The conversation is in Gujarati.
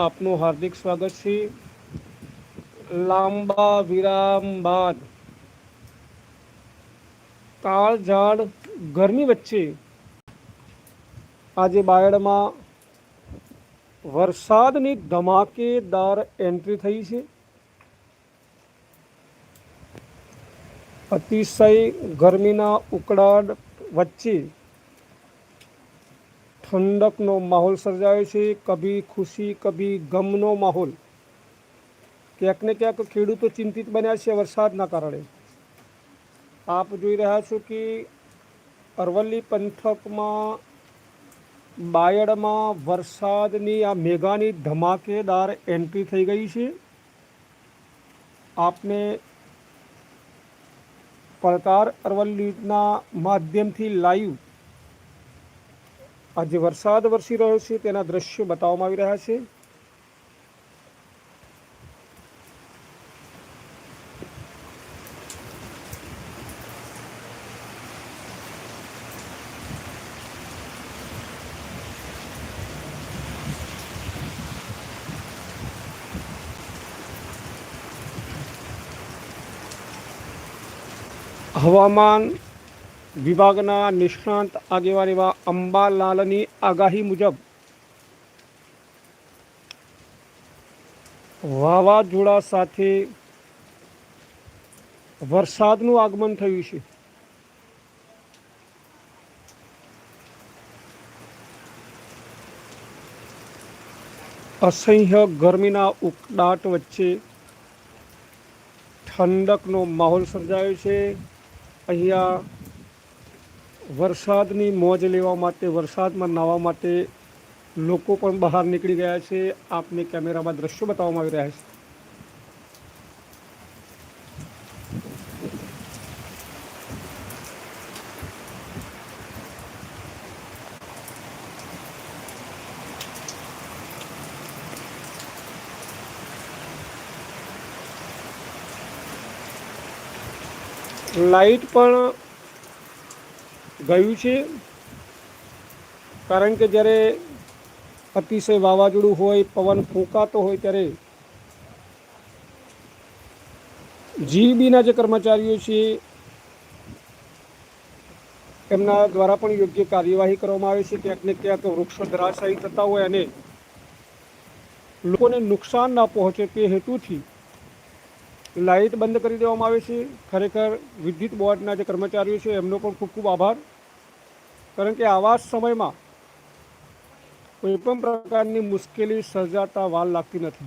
આપનું હાર્દિક સ્વાગત છે. લાંબા વિરામ બાદ કાળઝાળ ગરમી વચ્ચે આજે બાયડમાં વરસાદની ધમાકેદાર એન્ટ્રી થઈ છે. અતિશય ગરમીના ઉકળાટ વચ્ચે ઠંડકનો માહોલ સર્જાયો છે, કભી ખુશી, કભી ગમનો માહોલ. ક્યાંક ને ક્યાંક ખેડૂતો ચિંતિત બન્યા છે વરસાદના કારણે. આપ જોઈ રહ્યા છો કે અરવલ્લી પંથકમાં બાયડમાં વરસાદની આ મેઘાની ધમાકેદાર એન્ટ્રી થઈ ગઈ છે. આપને પડકાર અરવલ્લીના માધ્યમથી લાઈવ આજે વરસાદ વરસી રહ્યો છે તેના દ્રશ્યો બતાવવામાં આવી રહ્યા છે. હવામાન વિભાગના નિષ્ણાંત આગેવાન એવા અંબાલાલની આગાહી મુજબ વાવાઝોડા સાથે વરસાદનું આગમન થયું છે. અસહ્ય ગરમીના ઉકળાટ વચ્ચે ઠંડકનો માહોલ સર્જાયો છે. અહીંયા વરસાદની મોજ લેવા માટે, વરસાદમાં નાહવા માટે લોકો પણ બહાર નીકળી ગયા છે. આપને કેમેરામાં દ્રશ્યો બતાવવામાં આવી રહ્યા છે. લાઈટ પણ ગયું છે. કારણ કે જ્યારે અતિશય વાવાઝોડું હોય, પવન ફૂંકાતો હોય ત્યારે જીબીના જે કર્મચારીઓ છે, એમના દ્વારા પણ યોગ્ય કાર્યવાહી કરવામાં આવે છે. ક્યાંક ને ક્યાંક વૃક્ષો ધરાશાયી થતા હોય અને લોકોને નુકસાન ના પહોંચે તે હેતુથી લાઇટ બંધ કરી દેવામાં આવે છે. ખરેખર વિદ્યુત બોર્ડના જે કર્મચારીઓ છે, એમનો પણ ખૂબ ખૂબ આભાર. કારણ કે આવા સમયમાં કોઈ પણ પ્રકારની મુશ્કેલી સર્જાતા વાર લાગતી નથી.